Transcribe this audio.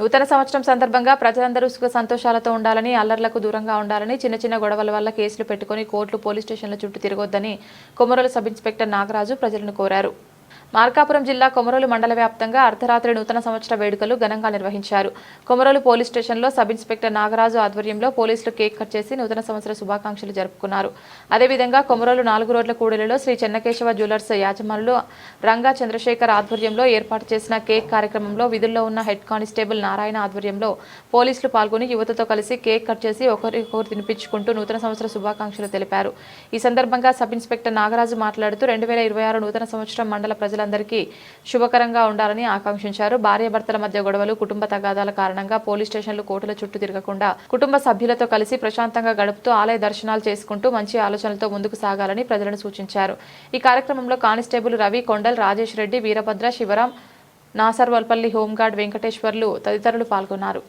నూతన సంవత్సరం సందర్భంగా ప్రజలందరూ సుఖ సంతోషాలతో ఉండాలని అల్లర్లకు దూరంగా ఉండాలని చిన్న చిన్న గొడవల వల్ల కేసులు పెట్టుకుని కోర్టులు పోలీస్ స్టేషన్ల చుట్టూ తిరగొద్దని కొమరోలు సబ్ ఇన్స్పెక్టర్ నాగరాజు ప్రజలను కోరారు. మార్కాపురం జిల్లా కొమరోలు మండల వ్యాప్తంగా అర్ధరాత్రి నూతన సంవత్సర వేడుకలు ఘనంగా నిర్వహించారు. కొమరోలు పోలీస్ స్టేషన్లో సబ్ ఇన్స్పెక్టర్ నాగరాజు ఆధ్వర్యంలో పోలీసులు కేక్ కట్ చేసి నూతన సంవత్సర శుభాకాంక్షలు జరుపుకున్నారు. అదేవిధంగా కొమరోలు నాలుగు రోడ్ల కూడలిలో శ్రీ చెన్నకేశవ జ్యువెలర్స్ యాజమానులు రంగా చంద్రశేఖర్ ఆధ్వర్యంలో ఏర్పాటు చేసిన కేక్ కార్యక్రమంలో విధుల్లో ఉన్న హెడ్ కానిస్టేబుల్ నారాయణ ఆధ్వర్యంలో పోలీసులు పాల్గొని యువతతో కలిసి కేక్ కట్ చేసి ఒకరికొకరు తినిపించుకుంటూ నూతన సంవత్సర శుభాకాంక్షలు తెలిపారు. ఈ సందర్భంగా సబ్ ఇన్స్పెక్టర్ నాగరాజు మాట్లాడుతూ రెండు వేల ఇరవై ఆరు నూతన సంవత్సరం మండల ప్రజలందరికీ శుభకరంగా ఉండాలని ఆకాంక్షించారు. భార్యాభర్తల మధ్య గొడవలు కుటుంబ తగాదాల కారణంగా పోలీస్ స్టేషన్లు కోర్టుల చుట్టూ తిరగకుండా కుటుంబ సభ్యులతో కలిసి ప్రశాంతంగా గడుపుతూ ఆలయ దర్శనాలు చేసుకుంటూ మంచి ఆలోచనలతో ముందుకు సాగాలని ప్రజలను సూచించారు. ఈ కార్యక్రమంలో constable Ravi Kondal Rajesh Reddy Veerabhadra Sivaram Nasarvalpalli home guard Venkateswarlu తదితరులు పాల్గొన్నారు.